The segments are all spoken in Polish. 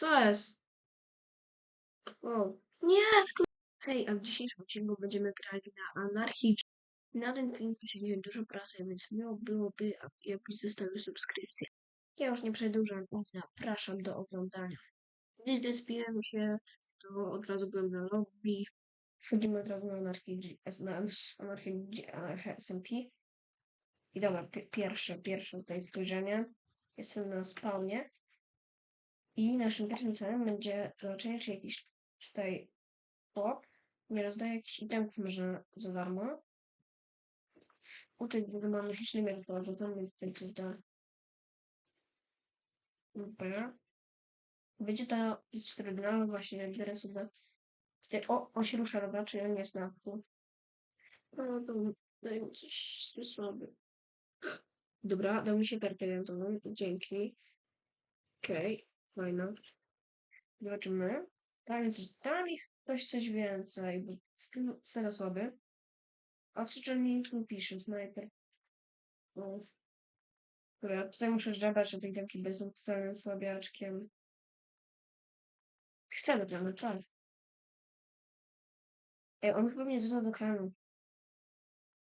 Co jest? O, nie! Hej, a w dzisiejszym odcinku będziemy grali na anarchii. Na ten film poświęciłem dużo pracy, więc miło byłoby, jakbyś zostawił subskrypcję. Ja już nie przedłużam i zapraszam do oglądania. Gdy zdecydujemy się, to od razu byłem na lobby. Wchodzimy od razu na anarchię, anarchię SMP. I dobra, pi- pierwsze, pierwsze tutaj spojrzenie. Jestem na spawnie. I naszym pierwszym celem będzie zobaczenie, czy jakiś tutaj chłop nie rozdaje jakichś itemków może za darmo. U tej gdy mamy liczny miar tam tutaj coś da. Dobra. Będzie to strygna właśnie biorę sobie. Tutaj, o, on się rusza, dobra, czyli on jest na pół. No to daj mi coś słaby. Dobra, dał mi się kartę dzięki. Okej, fajna. Zobaczymy. Jest, tam ich ktoś coś więcej, bo z tym serio słaby. A czy mi nie pisze, snajper. O. Dobra, tutaj muszę żebać o tej taki bezopcjalnym słabiaczkiem. Chcę naprawdę, tak. Ej, on chyba mnie dodał do klanu.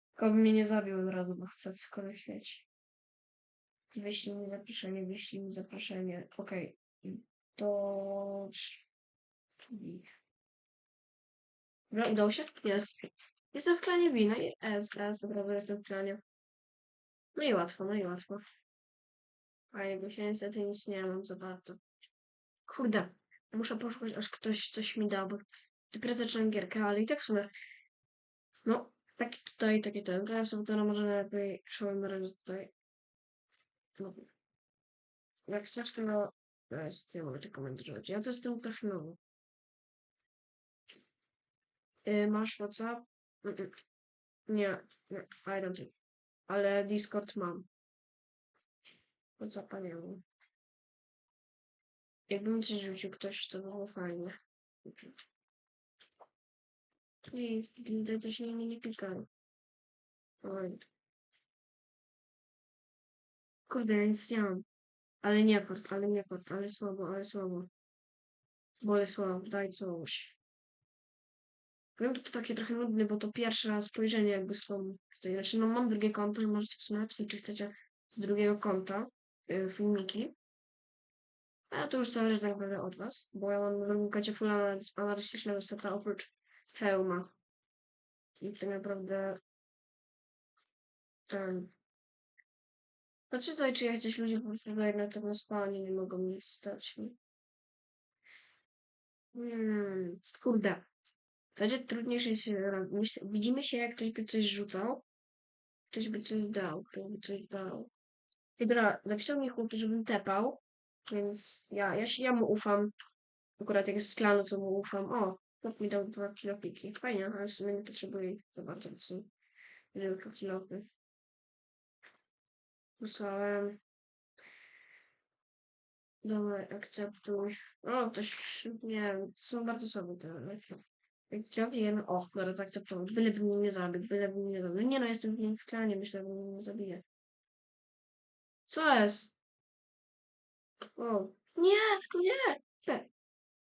Tylko by mnie nie zabił od razu, bo chce na świecie. Wyślij mi zaproszenie, wyślij mi zaproszenie. Okej. Do... Dobra, udało się? Jest. Jestem w klanie wina. S, S, dobra, bo jestem w klanie. No i łatwo, no i łatwo. A jego się niestety nic nie mam za bardzo. Kurde, muszę poszukać, aż ktoś coś mi da, bo dopiero zacząłem gierkę, ale i tak w sumie. No, taki tutaj, taki ten. Teraz sobie to może lepiej szłem razie tutaj. No. Jak chcesz, to no... Jest, ja mogę te komentarze. Ja to jestem trochę nowy. Y, masz WhatsApp? Nie, nie, I don't think. Ale Discord mam. WhatsAppa nie mam. Jakbym ci rzucił ktoś, to było fajnie. I widzę, coś mnie nie pikają. Oj. Kurde, ja nic nie mam. Ale nie port, ale nie port, ale słabo, ale słabo. Bole słabo, daj coś. Wiem, to takie trochę nudne, bo to pierwsze spojrzenie jakby z tą. Znaczy, no mam drugie konto i możecie w sumie napisać, czy chcecie z drugiego konta y, filmiki. A to już zależy tak naprawdę od was, bo ja mam drugą koncie full analitycznego seta oprócz hełma. I tak naprawdę ten... Tutaj, czy jacyś ludzie po prostu na tym spalnie nie mogą nic stać. Hmm, kurde. To będzie trudniejsze się widzimy się, jak ktoś by coś rzucał. Ktoś by coś dał, ktoś by coś dał. Dobra, napisał mi chłop, żebym tepał, więc ja, ja, się, ja mu ufam. Akurat jak jest z klanu, to mu ufam. O, chłop mi dał dwa kilopiki. Fajnie, ale w sumie nie potrzebuję ich za bardzo, tylko kilopy. Wysłałem. Dobra, akceptuj. O, ktoś, nie są bardzo słabe te ja wiem, o, teraz zaakceptować. Byleby mnie nie zabił, byleby mnie nie zabił. Nie no, jestem w nim w klanie, myślę, że mnie nie zabije. Co jest? O, nie, nie, nie.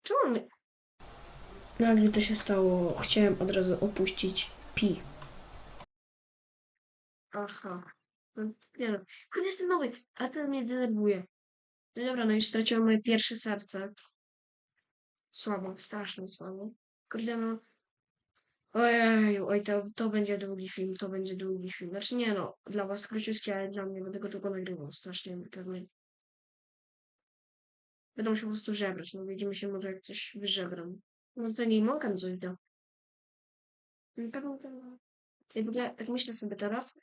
Czemu on mnie... Nagle to się stało, chciałem od razu opuścić pi. Aha. No, Nie no, choć jestem nowy, a to mnie denerwuje. No dobra, no i straciłem moje pierwsze serce. Słabo, strasznie słabo. Kurde no, Ojej, oj, to, to będzie długi film, to będzie długi film. Znaczy nie no, dla was króciutki, ale dla mnie będę go długo nagrywał, strasznie pewnie. Będę musiał po prostu żebrać, no widzimy się może jak coś wyżebram. No to nie mogę coś da. Na pewno to... I w ogóle, tak myślę sobie teraz,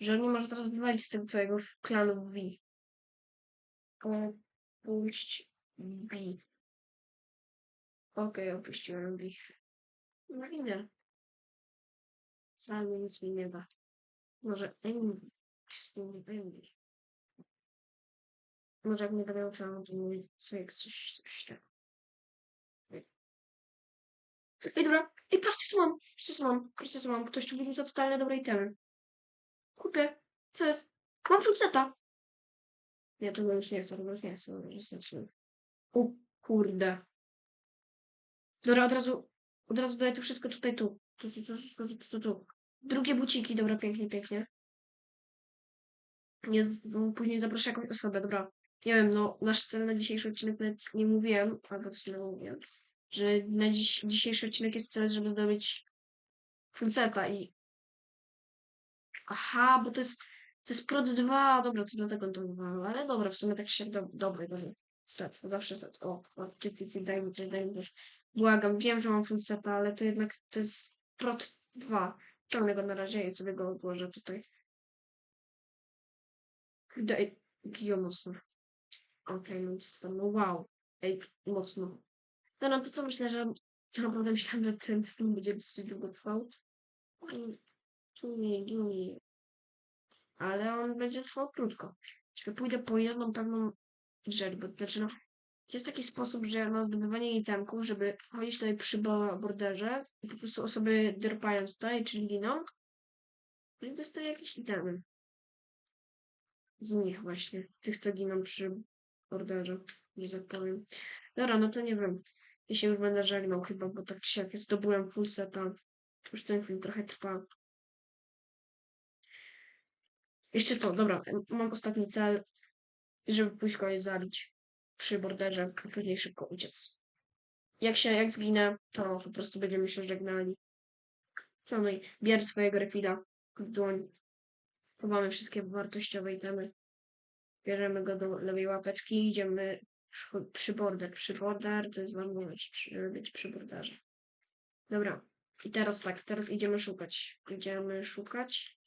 że on nie może teraz wywalić z tego całego klanu V. Ale puść B. Okej, opuściłem B. No i nie. Sam nic mi nie da. Może Amy. Z tym Amy. Może jak nie będę ufał, to mówię sobie coś, coś tak. Ej, dobra. Ej, patrzcie co mam. Patrzcie co mam. Patrzcie co mam. Ktoś tu wyrzuca totalnie dobre itemy. Kupię. Co jest? Mam seta. Nie, tego już nie chcę, tego już nie chcę. Wystarczy. U, Kurde. Dobra, od razu, od razu daję to wszystko tutaj tu. Tu, tu, tu, tu, tu, tu, tu. Drugie buciki, dobra, pięknie, pięknie. Nie, później zaproszę jakąś osobę, dobra. Nie wiem, no, nasz cel na dzisiejszy odcinek nawet nie mówiłem, albo coś nie mówiłem, że na dziś, dzisiejszy odcinek jest cel, żeby zdobyć full seta i... Aha, bo to jest, to jest prod 2, dobra, to dlatego to mówiłem, ale dobra, w sumie tak się do, dobry, dobry. Set, zawsze set. O, o, cy, cy, cy, daj mi coś, daj mi. Błagam, wiem, że mam full seta, ale to jednak to jest prot 2. Ciągnę go na razie i sobie go odłożę tutaj. Daj, Gio mocno. Okej, to no wow. Ej, mocno. No, no to co myślę, że co naprawdę myślałem, że ten film będzie dosyć długo trwał. Mm, Nie, nie. Ale on będzie trwał krótko. Czyli pójdę po jedną pewną rzecz, bo znaczy no, jest taki sposób, że na zdobywanie itemków, żeby chodzić tutaj przy bo- borderze i po prostu osoby derpają tutaj, czyli giną, no i dostaje jakieś itemy. Z nich właśnie. Tych, co giną przy borderze, że tak powiem. Dobra, no to nie wiem. Ja się już będę żegnał chyba, bo tak czy siak zdobyłem full seta. Już ten film trochę trwa. Jeszcze co, dobra, mam ostatni cel, żeby pójść kogoś zabić przy borderze, a później szybko uciec. Jak się, jak zginę, to po prostu będziemy się żegnali. Co no i bierz swojego refila w dłoń. Chowamy wszystkie wartościowe itemy. Bierzemy go do lewej łapeczki i idziemy przy- border. Przy border to jest ważność, żeby być przy borderze. Dobra. I teraz tak, teraz idziemy szukać. Idziemy szukać.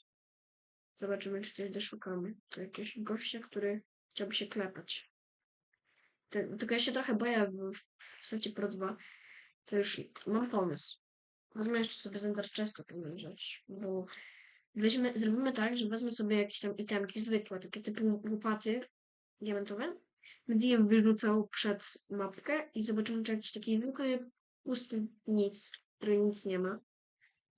Zobaczymy, czy coś doszukamy. To jakiegoś gościa, który chciałby się klepać. Ty- Tylko ja się trochę boję w, w secie Pro 2. To już mam pomysł. Wezmę jeszcze sobie z Ender Chesta pewną rzecz, bo weźmy, zrobimy tak, że wezmę sobie jakieś tam itemki zwykłe, takie typu łopaty diamentowe. Będę je wyrzucał przed mapkę i zobaczymy, czy jakiś taki zwykły pusty nic, który nic nie ma.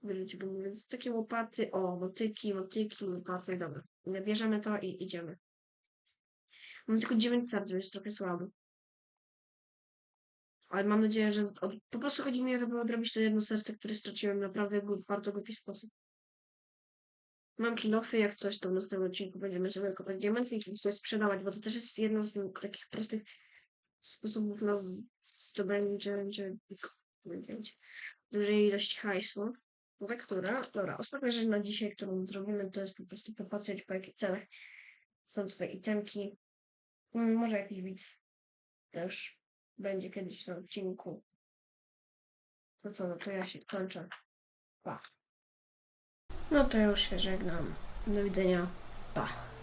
Wyrzuciłbym, więc takie łopaty, o, motyki, motyki, łopaty, dobra. Bierzemy to i idziemy. Mam tylko 9 serc, więc trochę słabo. Ale mam nadzieję, że od, po prostu chodzi mi, żeby odrobić to jedno serce, które straciłem naprawdę w bardzo głupi sposób. Mam kilofy, jak coś, to w następnym odcinku będziemy sobie kopać diamenty i coś sprzedawać, bo to też jest jedno z takich prostych sposobów na zdobycie dużej ilości hajsu. No która? Dobra, ostatnia rzecz na dzisiaj, którą zrobimy, to jest po prostu popatrzeć po jakich celach są tutaj itemki. Mm, Może jakiś widz też będzie kiedyś na odcinku. To co, no to ja się kończę. Pa. No to już się żegnam. Do widzenia. Pa.